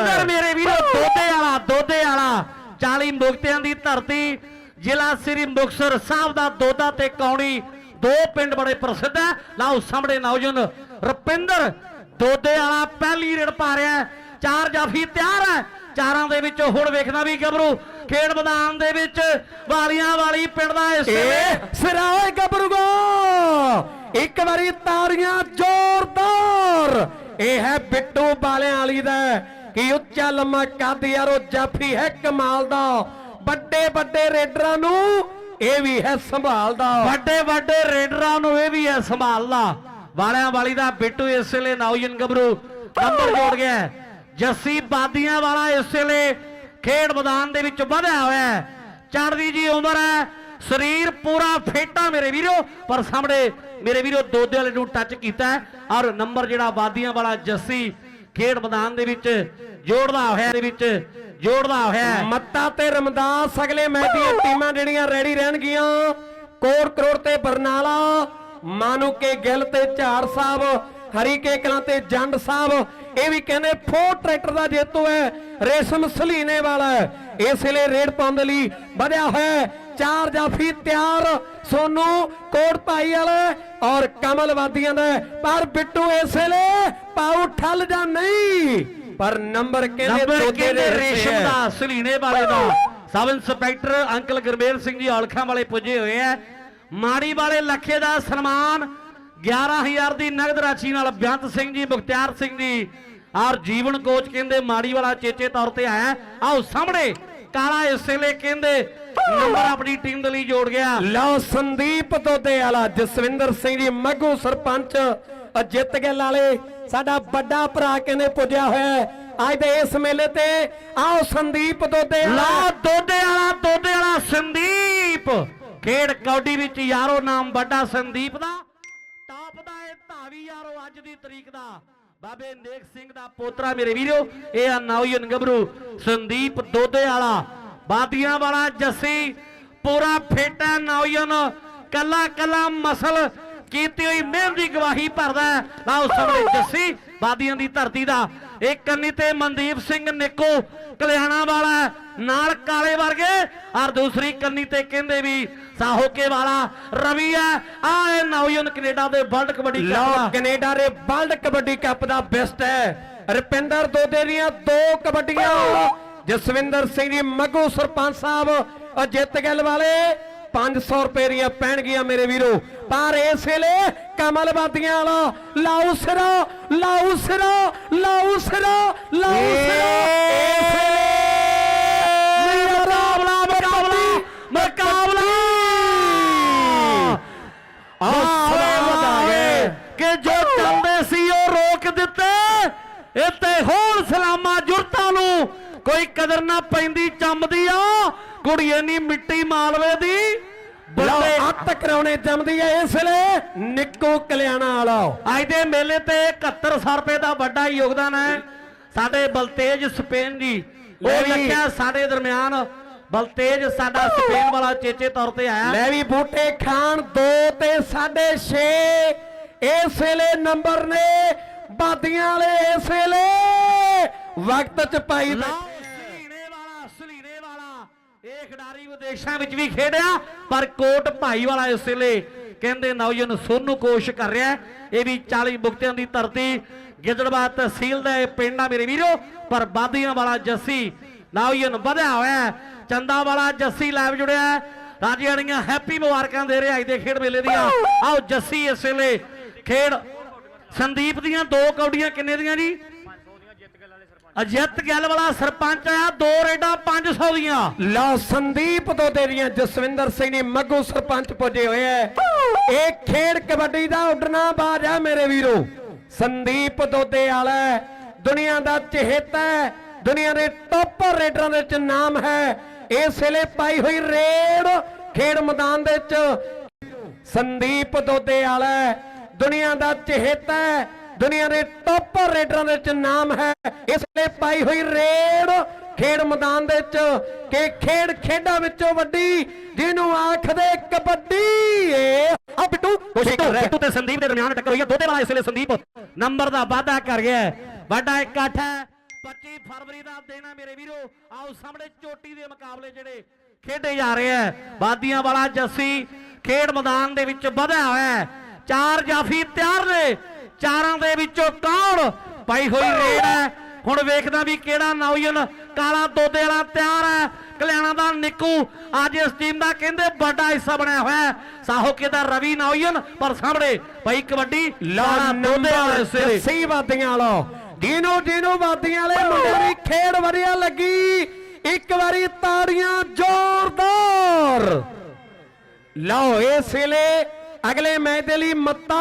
ਰਪਿੰਦਰ ਮੇਰੇ ਵੀਰੋ ਦੋਦੇ ਵਾਲਾ ਦੋਦੇ ਵਾਲਾ। 40 ਮੁਕਤਿਆਂ ਦੀ ਧਰਤੀ ਜ਼ਿਲ੍ਹਾ ਸ੍ਰੀ ਮੁਕਤਸਰ ਸਾਹਿਬ ਦਾ ਦੋਦਾ ਤੇ ਕੌਣੀ। ਦੋ ਪਿੰਡ ਬੜੇ ਪ੍ਰਸਿੱਧ ਹੈ। ਲਓ ਸਾਹਮਣੇ ਨੌਜਵਾਨ ਰਪਿੰਦਰ ਦੋਦੇ ਵਾਲਾ ਪਹਿਲੀ ਰੇਡ ਪਾ ਰਿਹਾ ਹੈ। ਚਾਰ ਜਾਫੀ ਤਿਆਰ ਹੈ। ਚਾਰਾਂ ਦੇ ਵਿੱਚੋਂ ਹੁਣ ਵੇਖਣਾ ਵੀ ਗੱਭਰੂ। ਖੇਡ ਮੈਦਾਨ ਦੇ ਵਿੱਚ ਵਾਲੀਆਂ ਵਾਲੀ ਪਿੰਡ ਦਾ ਇਸ ਏ ਸਿਰਾਏ ਗੱਭਰੂਗੋ ਇੱਕ ਵਾਰੀ ਤਾੜੀਆਂ ਜ਼ੋਰਦਾਰ। ਇਹ ਹੈ ਬਿੱਟੂ ਬਾਲਿਆਂ ਵਾਲੀ ਦਾ। ਕੀ ਉੱਚਾ ਲੰਮਾ ਕੱਦ ਯਾਰੋ ਜਾਫੀ ਹੈ ਕਮਾਲ ਦਾ। ਵੱਡੇ ਵੱਡੇ ਰੇਡਰਾਂ ਨੂੰ ਇਹ ਵੀ ਹੈ ਸੰਭਾਲਦਾ ਵੱਡੇ ਵੱਡੇ ਰੇਡਰਾਂ ਨੂੰ ਇਹ ਵੀ ਹੈ ਸੰਭਾਲਦਾ ਵਾਲਿਆਂ ਵਾਲੀ ਦਾ ਬਿੱਟੂ ਇਸ ਵੇਲੇ ਨੌਜਨ ਗੱਭਰੂ ਨੰਬਰ ਜੋੜ ਗਿਆ। ਜੱਸੀ ਬਾਦੀਆਂ ਵਾਲਾ ਇਸ ਵੇਲੇ ਖੇਡ ਮੈਦਾਨ ਦੇ ਵਿੱਚ ਵਧਿਆ ਹੋਇਆ ਹੈ। ਚੜ੍ਹਦੀ ਜੀ ਉਮਰ ਹੈ। ਸਰੀਰ ਪੂਰਾ ਫੇਟਾ ਮੇਰੇ ਵੀਰੋ ਪਰ ਸਾਹਮਣੇ ਮੇਰੇ ਵੀਰੋ ਦੋਦੇ ਵਾਲੇ ਨੂੰ ਟੱਚ ਕੀਤਾ ਔਰ ਨੰਬਰ ਜਿਹੜਾ ਬਾਦੀਆਂ ਵਾਲਾ ਜੱਸੀ ਖੇਡ ਮੈਦਾਨ ਦੇ ਵਿੱਚ ਜੋੜਦਾ ਹੋਇਆ ਦੇ ਵਿੱਚ ਜੋੜਦਾ ਹੋਇਆ। ਮੱਤਾ ਤੇ ਰਮਦਾਸ ਅਗਲੇ ਮੈਚ ਦੀਆਂ ਟੀਮਾਂ ਜਿਹੜੀਆਂ ਰੈਡੀ ਰਹਿਣਗੀਆਂ ਕੋਟ ਕਰੋੜ ਤੇ ਬਰਨਾਲਾ ਮਾਨੂ ਕੇ ਗਿੱਲ ਤੇ ਝਾੜ ਸਾਹਿਬ ਹਰੀ ਕੇ ਕਲਾਂ ਤੇ ਜੰਡ ਸਾਹਿਬ ਇਹ ਵੀ ਕਹਿੰਦੇ ਫੋਰ ਟਰੈਕਟਰ ਦਾ ਜੇਤੂ ਹੈ ਰੇਸ਼ਮ ਸਲੀਨੇ ਵਾਲਾ। ਇਸ ਵੇਲੇ ਰੇਡ ਪਾਉਣ ਦੇ ਲਈ ਵਧਿਆ ਹੋਇਆ। ਚਾਰ ਜਾਫੀ ਤਿਆਰ। ਸੋਨੂ ਕੋਟ ਭਾਈ ਵਾਲਾ ਔਰ ਕਮਲ ਵਾਦੀਆਂ ਦਾ। ਪਰ ਬਿੱਟੂ ਇਸ ਵੇਲੇ ਪਾਉ ਠੱਲ ਜਾਂ ਨਹੀਂ? ਪਰ ਨੰਬਰ ਕਹਿੰਦੇ ਦੇ ਰੇਸ਼ਮ। ਦਾ ਸਲੀਨੇ ਵਾਲੇ ਦਾ। Sub inspector uncle Gurmel Singh ji ਔਲਖਾਂ ਵਾਲੇ ਪੁੱਜੇ ਹੋਏ ਆ। ਮਾੜੀ ਵਾਲੇ ਲੱਖੇ ਦਾ ਸਨਮਾਨ 11000 ਦੀ ਨਗਦ ਰਾਸ਼ੀ ਨਾਲ ਬੇਅੰਤ ਸਿੰਘ ਜੀ ਮੁਖਤਿਆਰ ਸਿੰਘ ਜੀ। ਔਰ ਜੀਵਨ ਕੋਚ ਕਹਿੰਦੇ ਮਾੜੀ ਵਾਲਾ ਚੇਚੇ ਤੌਰ ਤੇ ਆਇਆ। ਆਓ ਸਾਹਮਣੇ। ਕਾਲਾ ਇਸ ਵੇਲੇ ਕਹਿੰਦੇ ਨੰਬਰ ਆਪਣੀ ਟੀਮ ਦੇ ਲਈ ਜੋੜ ਗਿਆ। ਲਓ ਸੰਦੀਪ ਦੋਦੇ ਵਾਲਾ ਜਸਵਿੰਦਰ ਸਿੰਘ ਜੀ ਮੱਗੂ ਸਰਪੰਚ ਅ ਜਿੱਤ ਗਏ ਲਾਲੇ। ਸਾਡਾ ਵੱਡਾ ਭਰਾ ਕਹਿੰਦੇ ਪੁੱਜਿਆ ਹੋਇਆ। ਅੱਜ ਦੇ ਇਸ ਮੇਲੇ ਤੇ ਆਓ ਸੰਦੀਪ ਦੋਦੇ ਲਾ ਵਾਲਾ ਦੋਦੇ ਵਾਲਾ ਦੋਦੇ ਵਾਲਾ ਸੰਦੀਪ। ਖੇਡ ਕੌਡੀ ਵਿੱਚ ਯਾਰੋ ਨਾਮ ਵੱਡਾ ਸੰਦੀਪ ਦਾ। ਟਾਪ ਦਾ ਇਹ ਧਾਵੀ ਯਾਰੋ ਅੱਜ ਦੀ ਤਰੀਕ ਦਾ। ਬਾਬੇ ਨੇਕ ਸਿੰਘ ਦਾ ਪੋਤਰਾ ਮੇਰੇ ਵੀਰੋ, ਇਹ ਆ ਨੌਜਨ ਗੱਭਰੂ, ਸੰਦੀਪ ਦੋਦੇ ਵਾਲਾ ਬਾਦੀਆਂ ਵਾਲਾ ਜੱਸੀ, ਪੂਰਾ ਫੇਟਾ ਨੌਜਨ ਕੱਲਾ ਕੱਲਾ ਮਸਲ, ਕੀਤੀ ਹੋਈ ਮਿਹਨਤ ਦੀ ਗਵਾਹੀ ਭਰਦਾ ਹੈ। ਸਾਹਮਣੇ ਜੱਸੀ, ਬਾਦੀਆਂ ਦੀ ਧਰਤੀ ਦਾ, ਇੱਕ ਕੰਨੀ ਤੇ ਮਨਦੀਪ ਸਿੰਘ ਨਿੱਕੋ ਕਲਿਆਣਾ ਵਾਲਾ ਨਾਲ ਕਾਲੇ ਵਰਗੇ। ਔਰ ਦੂਸਰੀ ਕੰਨੀ ਤੇ ਕਹਿੰਦੇ ਵੀ ਸਾਹੋਕੇ ਵਾਲਾ ਰਵੀ ਹੈ। ਆ ਇਹ ਨੌਜਨ ਕੈਨੇਡਾ ਦੇ ਵਰਲਡ ਕਬੱਡੀ ਕੱਪ ਦਾ। ਕੈਨੇਡਾ ਦੇ ਵਰਲਡ ਕਬੱਡੀ ਕੱਪ ਦਾ ਬੈਸਟ ਹੈ। ਰੁਪਿੰਦਰ ਦੋਦੇ ਦੀਆਂ ਦੋ ਕਬੱਡੀਆਂ। ਜਸਵਿੰਦਰ ਸਿੰਘ ਜੀ ਮੱਗੂ ਸਰਪੰਚ ਸਾਹਿਬ ਜਿੱਤ ਗਏ ਵਾਲੇ। 500 ਰੁਪਏ ਦੀਆਂ ਪੈਣਗੀਆਂ ਮੇਰੇ ਵੀਰੋ ਪਰ ਇਸ ਵੇਲੇ ਕਮਲ ਬਾਦੀਆਂ ਵਾਲਾ ਲਾਉ ਸਿਰਾ ਲਾਉ ਸਿਰਾ ਲਾਉ ਸਿਰਾ ਲਾਉ ਸਿਰਾ ਇਸ ਵੇਲੇ ਮੁਕਾਬਲਾ ਮੁਕਾਬਲਾ ਮੁਕਾਬਲਾ ਆਹ ਵਧਾ ਗਏ ਕਿ ਜੋ ਚਾਹੁੰਦੇ ਸੀ ਉਹ ਰੋਕ ਦਿੱਤੇ ਇੱਥੇ ਹੋਣ ਸਲਾਮਾਂ ਜੁਰਤਾਂ ਨੂੰ ਕੋਈ ਕਦਰ ਨਾ ਪੈਂਦੀ ਚੰਮਦੀ ਆ। ਕੁੜੀਏ ਨੀ ਮਿੱਟੀ ਮਾਲਵੇ ਦੀ। ਬੰਦੇ ਅੱਤ ਕਰਾਉਣੇ ਜੰਮਦੀ ਹੈ ਇਸ ਵੇਲੇ। ਨਿੱਕੂ ਕਲਿਆਣਾ ਵਾਲਾ। ਅੱਜ ਦੇ ਮੇਲੇ ਤੇ 7100 ਰੁਪਏ ਦਾ ਵੱਡਾ ਯੋਗਦਾਨ ਹੈ। ਸਾਡੇ ਬਲਤੇਜ ਸਪੇਨ ਜੀ। ਉਹ। ਲੱਗਿਆ ਸਾਡੇ ਦਰਮਿਆਨ। ਬਲਤੇਜ ਸਾਡਾ ਸਪੇਨ ਵਾਲਾ ਚੇਚੇ ਤੌਰ ਤੇ ਆਇਆ। ਲੈ ਵੀ ਬੂਟੇ ਖਾਨ 2 ਤੇ 6.5 ਇਸ ਵੇਲੇ ਨੰਬਰ ਨੇ ਬਾਦੀਆਂ ਵਾਲੇ ਇਸ ਵੇਲੇ। ਵਕਤ ਚ ਪਾਈ ਲਓ ਸਲੀਨੇ ਵਾਲਾ ਸਲੀਨੇ ਵਾਲਾ ਇਹ ਖਿਡਾਰੀ ਵਿਦੇਸ਼ਾਂ ਵਿੱਚ ਵੀ ਖੇਡਿਆ, ਪਰ ਕੋਟ ਭਾਈ ਵਾਲਾ ਇਸ ਵੇਲੇ ਕਹਿੰਦੇ ਨੌਜਵਾਨ ਸੋਨੂ ਕੋਸ਼ ਕਰ ਰਿਹਾ ਇਹ ਵੀ 40 ਮੁਕਤਿਆਂ ਦੀ ਧਰਤੀ ਗਿੱਦੜਵਾ ਤਹਿਸੀਲ ਦਾ ਇਹ ਪਿੰਡ ਆ ਮੇਰੇ ਵੀਰੋ, ਪਰ ਬਾਦੀਆਂ ਵਾਲਾ ਜੱਸੀ ਨੌਜਵਾਨ ਵਧਿਆ ਹੋਇਆ ਹੈ। ਚੰਦਾ ਵਾਲਾ ਜੱਸੀ ਲਾਈਵ ਜੁੜਿਆ ਹੈ। ਰਾਜਿਆਣੀਆਂ ਹੈਪੀ ਮੁਬਾਰਕਾਂ ਦੇ ਰਿਹਾ ਅੱਜ ਦੇ ਖੇਡ ਮੇਲੇ ਦੀਆਂ ਆਓ ਜੱਸੀ ਇਸ ਵੇਲੇ ਖੇਡ, ਸੰਦੀਪ ਦੀਆਂ ਦੋ ਕੌਡੀਆਂ ਕਿੰਨੇ ਦੀਆਂ ਜੀ ਅਜਿੱਤ ਗੱਲ ਵਾਲਾ ਸਰਪੰਚ ਆ ਦੋ ਰੇਡਾਂ 500 ਦੀਆਂ। ਲਓ ਸੰਦੀਪ ਤੋਂ ਤੇਰੀਆਂ ਜਸਵਿੰਦਰ ਸਿੰਘ ਨੇ ਮੱਗੂ ਸਰਪੰਚ ਪੁੱਜੇ ਹੋਏ ਐ। ਇਹ ਖੇਡ ਕਬੱਡੀ ਦਾ ਉੱਡਣਾ ਬਾਜ ਹੈ ਮੇਰੇ ਵੀਰੋ। ਸੰਦੀਪ ਦੋਦੇ ਵਾਲਾ ਦੁਨੀਆ ਦਾ ਚਹੇਤਾ ਹੈ, ਦੁਨੀਆ ਦੇ ਟੌਪ ਰੇਡਰਾਂ ਦੇ ਵਿੱਚ ਨਾਮ ਹੈ। ਇਸ ਵੇਲੇ ਪਾਈ ਹੋਈ ਰੇਡ ਖੇਡ ਮੈਦਾਨ ਦੇ ਵਿੱਚ। ਸੰਦੀਪ ਦੋਦੇ ਵਾਲਾ ਹੈ, ਦੁਨੀਆ ਦਾ ਚਹੇਤਾ ਹੈ, ਦੁਨੀਆ ਦੇ ਟੌਪ ਰੇਡਰਾਂ ਦੇ ਵਿੱਚ ਨਾਮ ਹੈ। ਇਸ ਲਈ ਪਾਈ ਹੋਈ ਰੇਡ ਖੇਡ ਮੈਦਾਨ ਦੇ ਵਿੱਚ ਕਿ ਖੇਡ ਖੇਡਾਂ ਵਿੱਚੋਂ ਵੱਡੀ ਜਿਹਨੂੰ ਆਖਦੇ ਕਬੱਡੀ। ਏ ਆ ਬਿੱਟੂ ਬਿੱਟੂ। ਤੇ ਸੰਦੀਪ ਦੇ ਦਰਮਿਆਨ ਟੱਕਰ ਹੋਈ ਹੈ। ਦੋਦੇ ਵਾਲਾ ਇਸ ਵੇਲੇ ਸੰਦੀਪ ਨੰਬਰ ਦਾ ਵਾਅਦਾ ਕਰ ਗਿਆ। ਵੱਡਾ ਇਕੱਠ ਹੈ। 25 ਫਰਵਰੀ ਦਾ ਦਿਨ ਹੈ ਮੇਰੇ ਵੀਰੋ। ਆਓ ਸਾਹਮਣੇ ਚੋਟੀ ਦੇ ਮੁਕਾਬਲੇ ਜਿਹੜੇ ਖੇਡੇ ਜਾ ਰਹੇ ਆ ਬਾਦੀਆਂ ਵਾਲਾ ਜੱਸੀ ਖੇਡ ਮੈਦਾਨ ਦੇ ਵਿੱਚ ਵਧਿਆ ਹੋਇਆ ਹੈ। ਚਾਰ ਜਾਫੀ ਤਿਆਰ ਨੇ। ਚਾਰਾਂ ਦੇ ਵਿੱਚੋਂ ਕੌਣ ਪਾਈ ਹੋਈ ਰੇਡ ਹੈ? ਹੁਣ ਵੇਖਦਾ ਵੀ ਕਿਹੜਾ ਨੌਜਵਾਨ ਕਾਲਾ ਦੋਦੇ ਵਾਲਾ ਤਿਆਰ ਹੈ। ਕਲਿਆਣਾ ਦਾ ਨਿੱਕੂ ਅੱਜ ਇਸ ਟੀਮ ਦਾ ਕਹਿੰਦੇ ਵੱਡਾ ਹਿੱਸਾ ਬਣਿਆ ਹੋਇਆ ਸਾਹੋਕੇ ਦਾ ਰਵੀ ਨੌਜਵਾਨ ਪਰ ਸਾਹਮਣੇ ਭਾਈ ਕਬੱਡੀ ਕਾਲਾ ਦੋਦੇ ਵਾਲੇ ਸਿਰੇ। ਜੱਸੀ ਵਾਦੀਆਂ ਵਾਲੋ। ਜਿਹਨੂੰ ਜਿਹਨੂੰ ਵਾਦੀਆਂ ਵਾਲੇ। ਮੁੰਡੇ ਦੀ ਖੇਡ ਵਧੀਆ ਲੱਗੀ। ਇੱਕ ਵਾਰੀ ਤਾੜੀਆਂ ਜ਼ੋਰਦਾਰ। ਲਓ ਇਸ ਵੇਲੇ ਅਗਲੇ ਮੈਚ ਦੇ ਲਈ ਮੱਤਾ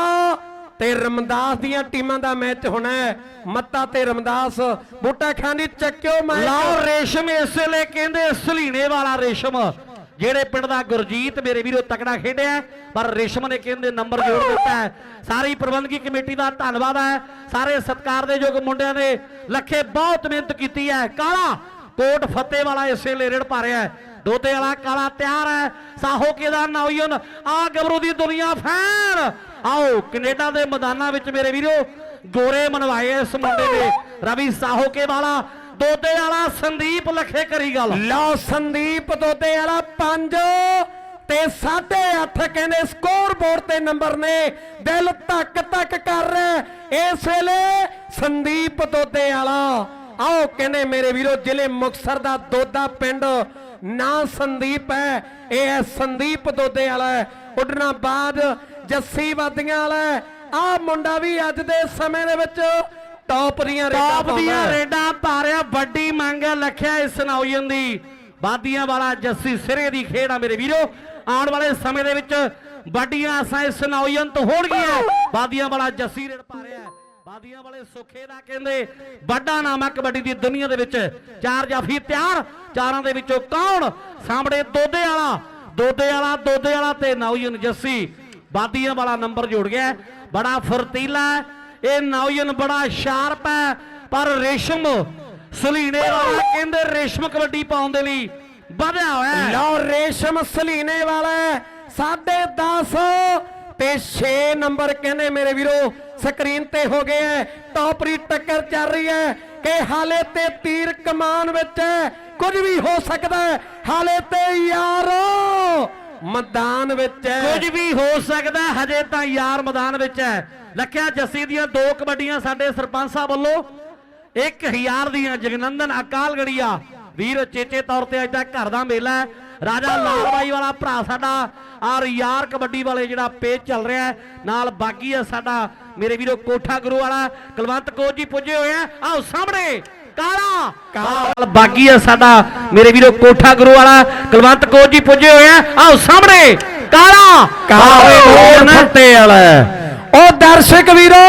ਤੇ ਰਮਦਾਸ ਦੀਆਂ ਟੀਮਾਂ ਦਾ ਮੈਚ ਹੋਣਾ ਹੈ। ਮੱਤਾ ਤੇ ਰਮਦਾਸ, ਬੂਟਾ ਖਾਨ ਦੀ ਚੱਕਿਓ ਮੈਚ ਲਓ ਰੇਸ਼ਮ ਇਸ ਲਈ ਕਹਿੰਦੇ ਸਲੀਣੇ ਵਾਲਾ ਰੇਸ਼ਮ। ਜਿਹੜੇ ਪਿੰਡ ਦਾ ਗੁਰਜੀਤ ਮੇਰੇ ਵੀਰੋ ਤਕੜਾ ਖੇਡਿਆ ਪਰ ਰੇਸ਼ਮ ਨੇ ਕਹਿੰਦੇ ਨੰਬਰ ਜੋੜ ਦਿੱਤਾ ਹੈ। ਸਾਰੀ ਪ੍ਰਬੰਧਕੀ ਕਮੇਟੀ ਦਾ ਧੰਨਵਾਦ ਹੈ। ਸਾਰੇ ਸਤਿਕਾਰ ਦੇ ਯੋਗ ਮੁੰਡਿਆਂ ਨੇ ਲੱਖੇ ਬਹੁਤ ਮਿਹਨਤ ਕੀਤੀ ਹੈ। ਕਾਲਾ ਕੋਟ ਫੱਤੇ ਵਾਲਾ ਇਸੇ ਵੇਲੇ ਰੇੜ ਪਾ ਰਿਹਾ ਹੈ। ਦੋਤੇ ਵਾਲਾ ਕਾਲਾ ਤਿਆਰ ਹੈ। ਸਾਹੋਕੇ ਦਾ ਨੌਜਵਾਨ ਆ ਗੱਭਰੂ ਦੀ ਦੁਨੀਆ ਫੈਨ ਆਓ, ਕੈਨੇਡਾ ਦੇ ਮੈਦਾਨਾਂ ਵਿੱਚ ਮੇਰੇ ਵੀਰੋ, ਗੋਰੇ ਮਨਵਾਏ ਇਸ ਮੁੰਡੇ ਨੇ। ਰਵੀ ਸਾਹੋਕੇ ਵਾਲਾ ਦੋਦੇ ਵਾਲਾ ਸੰਦੀਪ ਲਖੇ ਕਰੀ ਗੱਲ। ਲਓ ਸੰਦੀਪ ਦੋਦੇ ਵਾਲਾ 5 ਤੇ 8.5 ਕਹਿੰਦੇ ਸਕੋਰ ਬੋਰਡ ਤੇ ਨੰਬਰ ਨੇ। ਦਿਲ ਧੱਕ ਧੱਕ ਕਰ ਰਿਹਾ ਇਸ ਵੇਲੇ ਸੰਦੀਪ, ਦੋਤੇ ਵਾਲਾ। ਆਓ ਕਹਿੰਦੇ ਮੇਰੇ ਵੀਰੋ, ਜ਼ਿਲ੍ਹੇ ਮੁਕਸਰ ਦਾ ਦੋਦਾ ਪਿੰਡ ਨਾ ਸੰਦੀਪ ਹੈ ਇਹ ਹੈ ਸੰਦੀਪ ਦੋਦੇ ਵਾਲਾ। ਉੱਡਣਾ ਬਾਦ ਜੱਸੀ ਵਾਦੀਆਂ ਵਾਲਾ ਆ ਮੁੰਡਾ ਵੀ ਅੱਜ ਦੇ ਸਮੇਂ ਦੇ ਵਿੱਚ ਟੌਪ ਦੀਆਂ ਰੇਡਾਂ ਟਾਪ ਦੀਆਂ। ਰੇਡਾਂ ਪਾ ਰਿਹਾ ਵੱਡੀ ਮੰਗ ਲਖਿਆ ਇਸ ਨੌਜਨ ਦੀ। ਬਾਦੀਆਂ ਵਾਲਾ ਜੱਸੀ ਸਿਰੇ ਦੀ ਖੇਡ ਆ ਮੇਰੇ ਵੀਰੋ। ਆਉਣ ਵਾਲੇ ਸਮੇਂ ਦੇ ਵਿੱਚ ਵੱਡੀਆਂ ਆਸਾਂ ਇਸ ਨੌਜਨ ਤੋਂ ਹੋਣਗੀਆਂ। ਬਾਦੀਆਂ ਵਾਲਾ ਜੱਸੀ ਰੇਡ ਪਾ ਰਿਹਾ ਬਾਦੀਆਂ ਵਾਲੇ ਸੁੱਖੇ ਦਾ ਕਹਿੰਦੇ ਵੱਡਾ ਨਾਮ ਹੈ ਕਬੱਡੀ ਦੀ ਦੁਨੀਆ ਦੇ ਵਿੱਚ। ਚਾਰ ਜਾਫੀ ਤਿਆਰ ਚਾਰਾਂ ਦੇ ਵਿੱਚੋਂ ਕੌਣ ਸਾਹਮਣੇ ਦੋਦੇ ਵਾਲਾ? ਦੋਦੇ ਵਾਲਾ ਦੋਦੇ ਵਾਲਾ ਤੇ ਨੌਜਨ ਜੱਸੀ। ਬਾਦੀਆਂ ਵਾਲਾ ਨੰਬਰ ਜੁੜ ਗਿਆ। ਬੜਾ ਫੁਰਤੀਲਾ ਇਹ ਨੌਜਨ ਬੜਾ ਸ਼ਾਰਪ ਹੈ। ਪਰ ਰੇਸ਼ਮ ਸੁਲੀਣੇ ਵਾਲਾ ਕਹਿੰਦੇ ਰੇਸ਼ਮ ਕਬੱਡੀ ਪਾਉਣ ਦੇ ਲਈ ਵਧਿਆ ਹੋਇਆ ਲਓ ਰੇਸ਼ਮ ਸਲੀਨੇ ਵਾਲਾ ਹੈ, ਸਾਢੇ 10 ਤੇ 6 ਨੰਬਰ ਕਹਿੰਦੇ ਮੇਰੇ ਵੀਰੋ ਸਕਰੀਨ ਤੇ ਹੋ ਗਏ ਹੈ। ਟੌਪਰੀ ਟੱਕਰ ਚੱਲ ਰਹੀ ਹੈ ਕਿ ਹਾਲੇ ਤੇ ਤੀਰ ਕਮਾਨ ਵਿੱਚ ਹੈ। ਕੁਝ ਵੀ ਹੋ ਸਕਦਾ ਹੈ। ਹਾਲੇ ਤੇ ਯਾਰੋ। ਮੈਦਾਨ ਵਿੱਚ ਹੈ। ਕੁਝ ਵੀ ਹੋ ਸਕਦਾ ਹਜੇ ਤਾਂ ਯਾਰ ਮੈਦਾਨ ਵਿੱਚ ਹੈ। ਲੱਖਿਆ ਜੱਸੀ ਦੀਆਂ ਦੋ ਕਬੱਡੀਆਂ ਸਾਡੇ ਸਰਪੰਚ ਸਾਹਿਬ ਵੱਲੋਂ। 1000 ਦੀਆਂ ਜਗਨੰਦਨ ਅਕਾਲਗੜੀਆ ਵੀਰ ਚੇਚੇ ਤੌਰ ਤੇ ਅੱਜ ਦਾ ਘਰ ਦਾ ਮੇਲਾ ਹੈ। ਰਾਜਾ ਲਾਲਬਾਈ ਵਾਲਾ ਭਰਾ ਸਾਡਾ ਔਰ ਯਾਰ ਕਬੱਡੀ ਵਾਲੇ ਜਿਹੜਾ ਪੇਜ ਚੱਲ ਰਿਹਾ ਹੈ। ਨਾਲ ਬਾਗੀ ਹੈ ਸਾਡਾ ਮੇਰੇ ਵੀਰੋ ਕੋਠਾ ਗੁਰੂ ਵਾਲਾ ਕੁਲਵੰਤ ਕੋਚ ਜੀ ਪੁੱਜੇ ਹੋਏ ਆ। ਆਓ ਸਾਹਮਣੇ। ਕਾਲਾ। ਕਾਲਾ। ਬਾਗੀ ਹੈ ਸਾਡਾ ਮੇਰੇ ਵੀਰੋ ਕੋਠਾ ਗੁਰੂ ਵਾਲਾ ਕੁਲਵੰਤ ਕੋਚ ਜੀ ਪੁੱਜੇ ਹੋਏ ਆ। ਆਓ ਸਾਹਮਣੇ ਕਾਲਾ। ਕਾਲੇ। ਫੱਤੇ ਵਾਲਾ। ਉਹ ਦਰਸ਼ਕ ਵੀਰੋ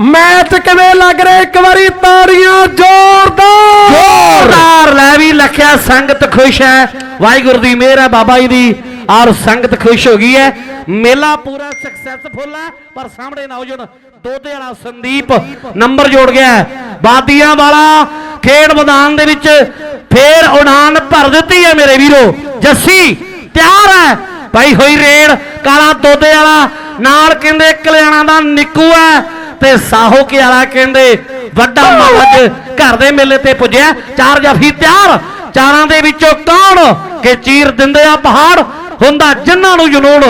ਮੈਚ ਕਿਵੇਂ ਲੱਗ ਰਿਹਾ? ਇੱਕ ਵਾਰੀ ਤਾੜੀਆਂ ਜ਼ੋਰਦਾਰ। ਜ਼ੋਰਦਾਰ। ਲੈ ਵੀ ਲਖਿਆ ਸੰਗਤ ਖੁਸ਼ ਹੈ। ਵਾਹਿਗੁਰੂ ਦੀ ਮਿਹਰ ਹੈ ਬਾਬਾ ਜੀ ਦੀ। ਔਰ ਸੰਗਤ ਖੁਸ਼ ਹੋ ਗਈ ਹੈ। ਮੇਲਾ ਪੂਰਾ ਸਕਸੈਸਫੁਲ ਹੈ ਪਰ ਸਾਹਮਣੇ ਨੌਜਵਾਨ ਦੋਦੇ ਵਾਲਾ ਸੰਦੀਪ ਨੰਬਰ ਜੋੜ ਗਿਆ ਬਾਦੀਆਂ ਵਾਲਾ ਖੇਡ ਮੈਦਾਨ ਦੇ ਵਿੱਚ ਫੇਰ ਉਡਾਨ ਭਰ ਦਿੱਤੀ ਹੈ ਮੇਰੇ ਵੀਰੋ। ਜੱਸੀ ਤਿਆਰ ਹੈ। ਭਾਈ ਹੋਈ ਰੇਡ, ਕਾਲਾ ਦੋਦੇ ਵਾਲਾ ਨਾਲ ਕਹਿੰਦੇ ਕਲਿਆਣਾ ਦਾ ਨਿੱਕੂ ਹੈ ਤੇ ਸਾਹੋ ਕੇ ਵਾਲਾ ਕਹਿੰਦੇ ਵੱਡਾ ਮਹਾਰਾਜ ਘਰ ਦੇ ਮੇਲੇ ਤੇ ਪੁੱਜਿਆ। ਚਾਰ ਜਾਫੀ ਤਿਆਰ, ਚਾਰਾਂ ਦੇ ਵਿੱਚੋਂ ਕੌਣ? ਕਿ ਚੀਰ ਦਿੰਦੇ ਆ ਪਹਾੜ, ਹੁੰਦਾ ਜਿਨ੍ਹਾਂ ਨੂੰ ਜਨੂਨ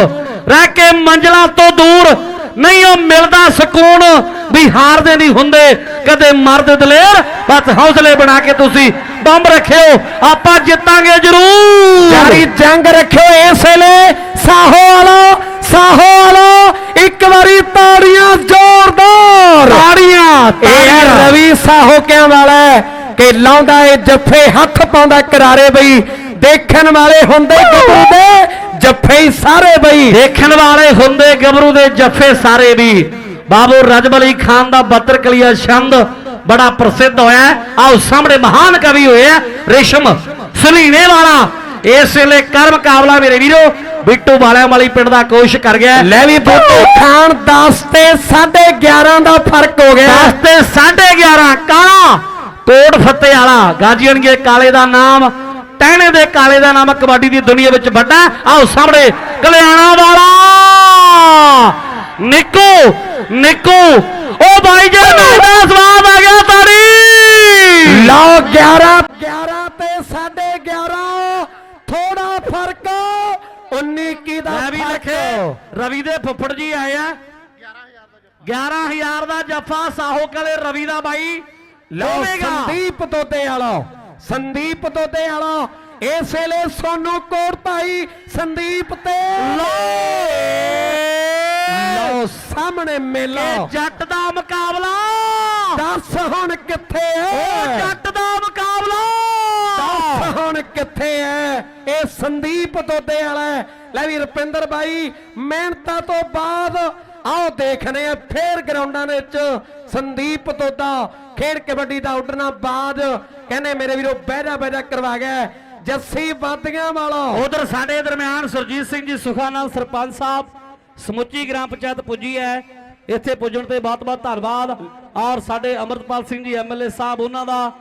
ਰਹਿ ਕੇ ਮੰਜ਼ਲਾਂ ਤੋਂ ਦੂਰ ਨਹੀਂ ਉਹ ਮਿਲਦਾ ਸਕੂਨ। ਵੀ ਹਾਰਦੇ ਨਹੀਂ ਹੁੰਦੇ ਕਦੇ ਮਰਦ ਦਲੇਰ। ਬਸ ਹੌਸਲੇ ਬਣਾ ਕੇ ਤੁਸੀਂ ਬੰਬ ਰੱਖਿਓ ਆਪਾਂ ਜਿੱਤਾਂਗੇ ਜ਼ਰੂਰ। ਜਾਰੀ ਜੰਗ ਰੱਖਿਓ ਇਸ ਵੇਲੇ। ਸਾਹੋ ਵਾਲੋ ਸਾਹੋ ਵਾਲੋ ਇੱਕ ਵਾਰੀ ਤਾੜੀਆਂ ਜ਼ੋਰਦਾਰ। ਤਾੜੀਆਂ ਇਹ ਰਵੀ ਸਾਹੋ ਕਿਆਂ ਵਾਲਾ ਕਿ ਲਾਉਂਦਾ ਏ ਜੱਫੇ ਹੱਥ ਪਾਉਂਦਾ ਕਰਾਰੇ ਬਈ। ਦੇਖਣ ਵਾਲੇ ਹੁੰਦੇ ਗੱਭਰੂ ਦੇ ਜੱਫੇ ਹੀ ਸਾਰੇ ਬਈ। ਦੇਖਣ ਵਾਲੇ ਹੁੰਦੇ ਗੱਭਰੂ ਦੇ ਜੱਫੇ ਸਾਰੇ ਵੀ। ਬਾਬੂ ਰਜਬ ਅਲੀ ਖਾਨ ਦਾ ਬੱਤਰ ਕਲੀਆ ਛੰਦ ਬੜਾ ਪ੍ਰਸਿੱਧ ਹੋਇਆ। ਆਓ ਸਾਹਮਣੇ ਮਹਾਨ ਕਵੀ ਹੋਏ ਆ ਰੇਸ਼ਮ ਸਲੀਣੇ ਵਾਲਾ। ਇਸ ਵੇਲੇ ਕਰ ਮੁਕਾਬਲਾ ਮੇਰੇ ਵੀਰੋ ਬਿੱਟੂ ਵਾਲਿਆਂ ਵਾਲੀ ਪਿੰਡ ਦਾ ਕੋਸ਼ ਕਰ ਗਿਆ ਲੈ ਵੀ ਬੋਟੇ ਖਾਨ 10 ਤੇ 11.5 ਦਾ ਫ਼ਰਕ ਹੋ ਗਿਆ। 10 ਤੇ 11.5 ਕਾਲਾ। ਕੋਟ ਫੱਤੇ ਵਾਲਾ ਗਾਜੀਣਗੇ ਕਾਲੇ ਦਾ ਨਾਮ। ਟਹਿਣੇ ਦੇ ਕਾਲੇ ਦਾ ਨਾਮ ਕਬੱਡੀ ਦੀ ਦੁਨੀਆ ਵਿੱਚ ਵੱਡਾ। ਆਓ ਸਾਹਮਣੇ ਕਲਿਆਣਾ ਵਾਲਾ। ਨਿੱਕੂ ਨਿੱਕੂ। ਉਹ ਭਾਈ ਜੀ ਦਾ ਸਵਾਦ ਆ ਗਿਆ ਤਾੜੀ। ਲਓ 11 11 ਤੇ 11.5 ਥੋੜਾ ਫ਼ਰਕ 19 ਕੀ ਦਾ ਰਵੀ ਲਖੇ ਰਵੀ ਦੇ ਫੁੱਫੜ ਜੀ ਆਏ ਆ। 11000 ਦਾ ਜਫ਼ਾ ਸਾਹੋ ਕਲੇ ਰਵੀ ਦਾ ਬਾਈ। ਲਵੇਗਾ। ਸੰਦੀਪ ਤੋਤੇ ਵਾਲਾ। ਸੰਦੀਪ ਤੋਤੇ ਵਾਲਾ ਇਸ ਵੇਲੇ ਸੋਨੂ ਕੋਟ ਭਾਈ ਸੰਦੀਪ ਤੇ ਲਓ। ਸਾਹਮਣੇ ਮੇਲਾ। ਇਹ ਜੱਟ ਦਾ ਮੁਕਾਬਲਾ। ਦੱਸ ਹੁਣ ਕਿੱਥੇ ਉਹ ਹੈ ਜੱਟ ਦਾ ਮੁਕਾਬਲਾ। ਦੱਸ ਹੁਣ ਕਿੱਥੇ ਹੈ ਇਹ ਸੰਦੀਪ ਤੋਤੇ ਵਾਲਾ। ਲੈ ਵੀ ਰੁਪਿੰਦਰ ਬਾਈ ਮਿਹਨਤਾਂ ਤੋਂ ਬਾਅਦ ਆਓ ਦੇਖਦੇ ਆ ਫੇਰ ਗਰਾਊਂਡਾਂ ਦੇ ਵਿੱਚ ਸੰਦੀਪ ਤੋਤਾ ਖੇਡ ਕਬੱਡੀ ਦਾ ਉੱਡਣਾ ਬਾਅਦ ਕਹਿੰਦੇ ਮੇਰੇ ਵੀਰੋ ਬਹਿਦਾ ਬਹਿਦਾ ਕਰਵਾ ਗਿਆ ਜੱਸੀ ਬਾਦੀਆਂ ਵਾਲਾ। ਉਧਰ ਸਾਡੇ ਦਰਮਿਆਨ ਸੁਰਜੀਤ ਸਿੰਘ ਜੀ ਸੁਖਾਨੰਦ ਸਰਪੰਚ ਸਾਹਿਬ, ਸਮੁੱਚੀ ਗ੍ਰਾਮ ਪੰਚਾਇਤ ਪੁੱਜੀ ਹੈ। ਇੱਥੇ ਪੁੱਜਣ ਤੇ ਬਹੁਤ-ਬਹੁਤ ਧੰਨਵਾਦ। ਔਰ ਸਾਡੇ ਅਮਰਤਪਾਲ ਸਿੰਘ ਜੀ ਐਮਐਲਏ ਸਾਹਿਬ, ਉਹਨਾਂ ਦਾ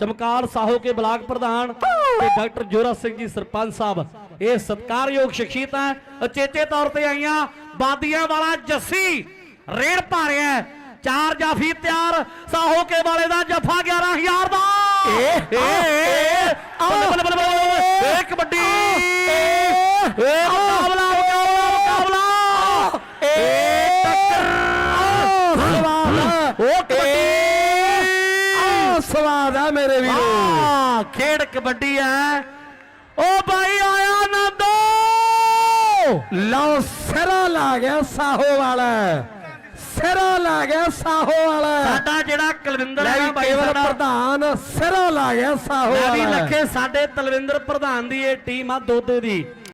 ਚਮਕਾਰ ਸਾਹੋ ਕੇ ਬਲਾਕ ਪ੍ਰਧਾਨ ਤੇ ਡਾਕਟਰ ਜੋਰਾ ਸਿੰਘ ਜੀ ਸਰਪੰਚ ਸਾਹਿਬ। ਇਹ ਸਤਿਕਾਰਯੋਗ ਸ਼ਖਸੀਅਤਾਂ ਅਚੇਚੇ ਤੌਰ ਤੇ ਆਈਆਂ। ਬਾਦੀਆਂ ਵਾਲਾ ਜੱਸੀ ਰੇਡ ਪਾ ਰਿਹਾ। ਚਾਰ ਜਾਫੀ ਤਿਆਰ ਸਾਹੋ ਕੇ ਵਾਲੇ ਦਾ ਜੱਫਾ 11000 ਦਾ। ਇਹ- ਏ ਬੱਲੇ ਬੱਲੇ ਬੱਲੇ ਬੱਲੇ ਇਹ ਕਬੱਡੀ। ਇਹ ਮੁਕਾਬਲਾ ਮੁਕਾਬਲਾ ਮੁਕਾਬਲਾ। ਇਹ ਟੱਕਰ। ਸਵਾਦ ਉਹ ਕਬੱਡੀ। ਆ ਸਵਾਦ ਆ ਮੇਰੇ ਵੀਰੋ। ਖੇਡ ਕਬੱਡੀ ਹੈ। ਉਹ ਬਾਈ ਆਇਆ ਨੰਦੋ ਲਓ ਸਿਰਾ ਲਾ ਗਿਆ ਸਾਹੋ ਵਾਲਾ। ਸਿਰਾ ਲਾ ਗਿਆ ਸਾਹੋ ਵਾਲਾ। ਸਾਡਾ ਜਿਹੜਾ ਕੁਲਵਿੰਦਰ ਹੈ ਬਾਈ ਕੇਵਲ ਸਾਡਾ। ਪ੍ਰਧਾਨ ਸਿਰਾ ਲਾ ਗਿਆ ਸਾਹੋ ਮੈਂ ਵੀ ਵਾਲਾ। ਲੱਖੇ ਸਾਡੇ ਤਲਵਿੰਦਰ ਪ੍ਰਧਾਨ ਦੀ ਇਹ ਟੀਮ ਆ ਦੋਦੇ ਦੀ।